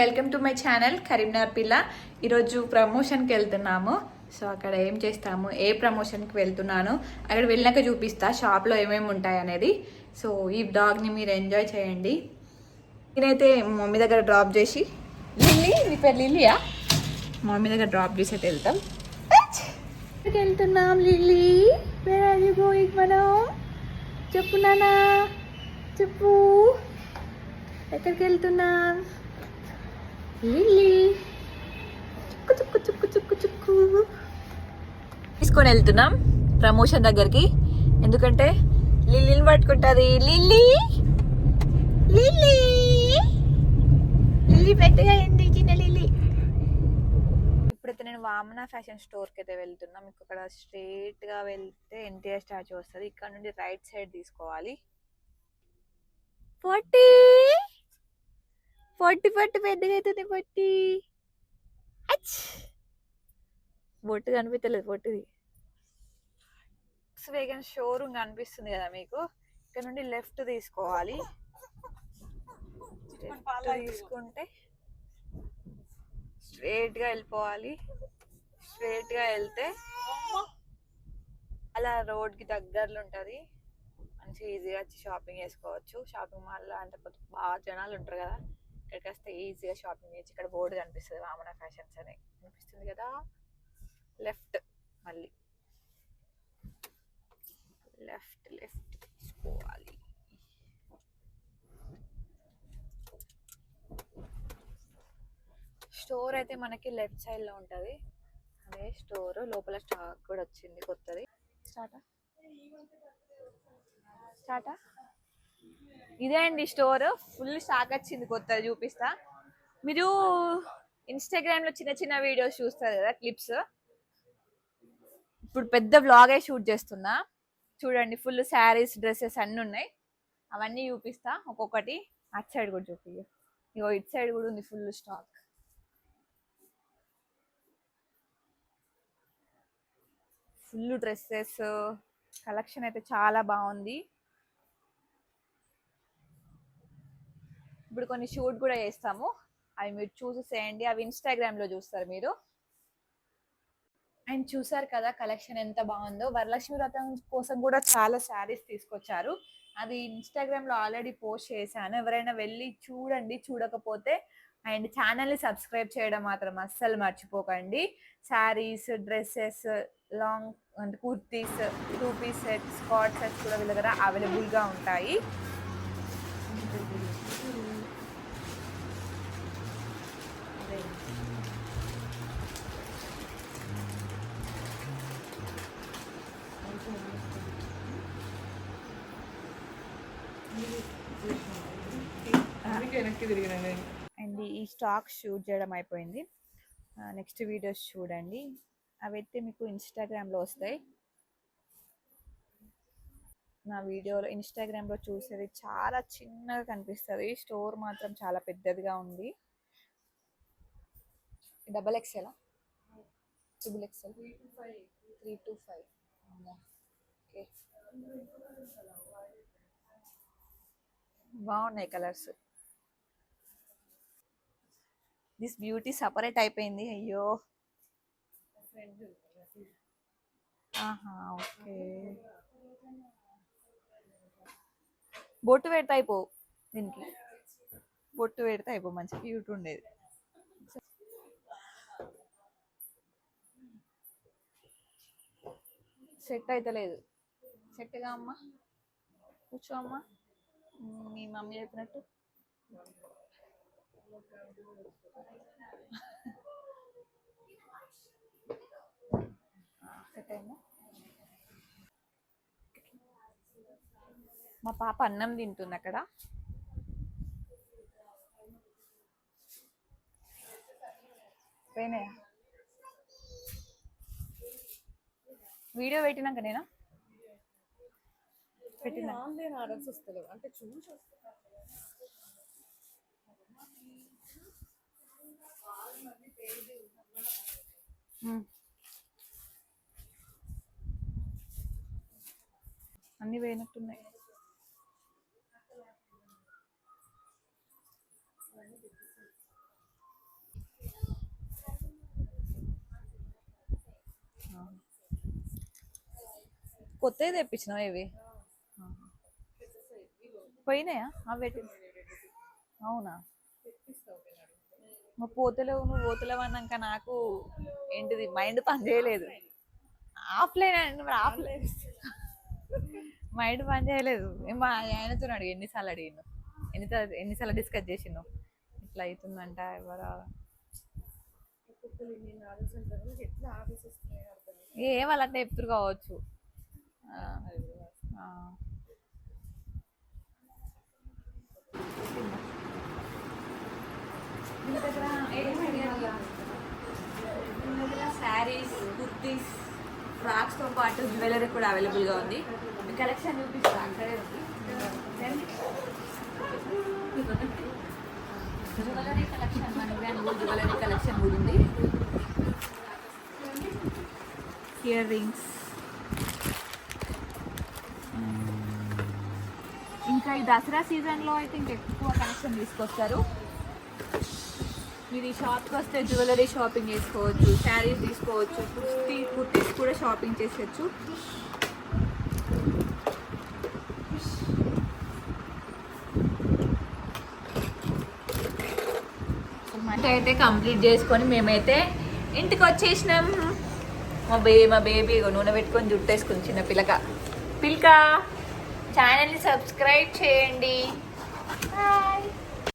Welcome to my channel Karimnagar పిల్ల. ఈరోజు ప్రమోషన్కి వెళ్తున్నాము. సో అక్కడ ఏం చేస్తాము ఏ ప్రమోషన్కి వెళ్తున్నాను అక్కడ వెళ్ళాక చూపిస్తా షాప్లో ఏమేమి ఉంటాయి అనేది. సో ఈ డాగ్ని మీరు ఎంజాయ్ చేయండి. నేనైతే మమ్మీ దగ్గర డ్రాప్ చేసి లిల్లీ నీ పేరు లిల్లీయా? మా మమ్మీ దగ్గర డ్రాప్ చేసి అయితే వెళ్తాం వెళ్తున్నాం లిల్లీ. వేర్ గోయింగ్ మనం చెప్పు నానా చెప్పు. ఎక్కడికి వెళ్తున్నాం? లిల్లీ చుక్కు చుక్కు చుక్కు చుక్కు చుక్కు. తీసుకొని వెళ్తున్నాం ప్రమోషన్ దగ్గరికి. ఎందుకంటే లిల్లీని పట్టుకుంటుంది. లిల్లీ! లిల్లీ! లిల్లీ పెద్దగా అయింది చిన్న లిల్లీ. ఇప్పుడైతే నేను వామన ఫ్యాషన్ స్టోర్కి అయితే వెళ్తున్నా. మీకు అక్కడ వెళ్తే ఎన్టీఆర్ స్టాచ్యూ వస్తుంది. ఇక్కడ నుండి రైట్ సైడ్ తీసుకోవాలి. ఫార్టీ పొట్టి పొట్టి పెద్దగా అవుతుంది పొట్టి. అచ్! బొట్టు కనిపించలేదు పొట్టిది. వేగన్ షోరూమ్ కనిపిస్తుంది కదా మీకు? ఇక్కడ నుండి లెఫ్ట్ తీసుకోవాలి. తీసుకుంటే స్ట్రేట్గా వెళ్ళిపోవాలి. స్ట్రేట్గా వెళ్తే అలా రోడ్కి దగ్గరలో ఉంటది. మంచిగా ఈజీగా వచ్చి షాపింగ్ చేసుకోవచ్చు. షాపింగ్ మాల్ అంటే కొద్ది బాగా జనాలు ఉంటారు కదా. ఇక్కడికి వస్తే ఈజీగా షాపింగ్ చేయొచ్చు ఇక్కడ బోర్డు కనిపిస్తుంది వామన ఫ్యాషన్స్ అని. కనిపిస్తుంది కదా? లెఫ్ట్ మళ్ళీ. లెఫ్ట్ లెఫ్ట్ తీసుకోవాలి. స్టోర్ అయితే మనకి లెఫ్ట్ సైడ్లో ఉంటది. అదే స్టోర్ లోపల స్టాక్ కూడా వచ్చింది కొత్తది. స్టార్టా స్టార్టా ఇదే అండి స్టోర్. ఫుల్ స్టాక్ వచ్చింది కొత్తది చూపిస్తా. మీరు ఇన్స్టాగ్రామ్లో చిన్న చిన్న వీడియోస్ చూస్తారు కదా క్లిప్స్. ఇప్పుడు పెద్ద వ్లాగే షూట్ చేస్తున్నా. చూడండి ఫుల్ శారీస్ డ్రెస్సెస్ అన్నీ ఉన్నాయి. అవన్నీ చూపిస్తా. ఒక్కొక్కటి అటు సైడ్ కూడా చూపి ఇగో ఇటు సైడ్ కూడా ఉంది full stock. Full dresses. Collection అయితే చాలా బాగుంది. ఇప్పుడు కొన్ని షూట్ కూడా చేస్తాము. అవి మీరు చూసేసేయండి. అవి ఇన్స్టాగ్రామ్లో చూస్తారు మీరు. అండ్ చూసారు కదా కలెక్షన్ ఎంత బాగుందో. వరలక్ష్మి వ్రతం కోసం కూడా చాలా శారీస్ తీసుకొచ్చారు. అది ఇన్స్టాగ్రామ్లో ఆల్రెడీ పోస్ట్ చేశాను. ఎవరైనా వెళ్ళి చూడండి చూడకపోతే అండ్ ఛానల్ని సబ్స్క్రైబ్ చేయడం మాత్రం అస్సలు మర్చిపోకండి. శారీస్ డ్రెస్సెస్ లాంగ్ అంటే kurtis two piece sets skirt sets కూడా వీళ్ళ దగ్గర అవైలబుల్గా ఉంటాయి. అండ్ ఈ స్టాక్ షూట్ చేయడం అయిపోయింది. నెక్స్ట్ వీడియోస్ చూడండి. అవైతే మీకు ఇన్స్టాగ్రామ్లో వస్తాయి. నా వీడియోలో ఇన్స్టాగ్రామ్లో చూసేది చాలా చిన్నగా కనిపిస్తుంది. స్టోర్ మాత్రం చాలా పెద్దదిగా ఉంది. Double ఎక్సెలా triple XL three to five. Okay. బాగున్నాయి కలర్స్. దిస్ బ్యూటీ సపరేట్ అయిపోయింది. అయ్యో. ఆహా ఓకే. బొట్టు పెడితే అయిపో దీనికి. బొట్టు పెడితే అయిపో మంచి క్యూట్ ఉండేది. సెట్ అయితే లేదు సెట్గా అమ్మా కూర్చో అమ్మా. మీ మమ్మీ చెప్పినట్టు. మా పాప అన్నం తింటుంది అక్కడ. పోయినాయా? వీడియో పెట్టినాక నేను? పెట్టిన. ఆన్లైన్ ఆర్డర్స్ వస్తలేవు అంటే చూసి అన్ని పోయినట్టున్నాయి. కొత్తవి తెప్పించినావు ఇవి? పోయినాయా? అవి అవునా? మా పోతలేవు నువ్వు పోతలేవు అన్నాక నాకు ఏంటిది? మైండ్ పని చేయలేదు. ఆఫ్లైన్ అండి మరి ఆఫ్లైన్ మైండ్ పని చేయలేదు. ఏం మా ఆయనతో అడిగి ఎన్నిసార్లు అడిగిను ఎన్ని ఎన్నిసార్లు డిస్కస్ చేసిను ఇట్లా అవుతుందంట ఎవరు. ఒక్కొక్కరు ఏ వాళ్ళంటే ఎప్పుడు కావచ్చు ఆ, ఆ. వీళ్ళ దగ్గర ఏం అడిగారు? వీళ్ళ దగ్గర శారీస్ కుర్తీస్ ఫ్రాక్స్తో పాటు జ్యువెలరీ కూడా అవైలబుల్గా ఉంది. కలెక్షన్ చూపిస్తా అక్కడే ఉంది. జ్యువెలరీ కలెక్షన్ మన జ్యువెలరీ కలెక్షన్ కూడా ఉంది. ఇయర్ రింగ్స్ ఇంకా ఈ దసరా సీజన్లో అయితే ఇంకా ఎక్కువ కలెక్షన్ తీసుకొస్తారు. మీరు ఈ షాప్కి వస్తే జ్యువెలరీ షాపింగ్ చేసుకోవచ్చు శారీస్ తీసుకోవచ్చు కుర్తీ కుర్తీస్ కూడా షాపింగ్ చేసేయచ్చు. అంటే అయితే కంప్లీట్ చేసుకొని మేమైతే ఇంటికి వచ్చేసినాం. మా బే మా బేబీ నూనె పెట్టుకొని జుట్టేసుకుని చిన్న పిల్లక పిల్క ఛానల్ని సబ్స్క్రైబ్ చేయండి. బాయ్.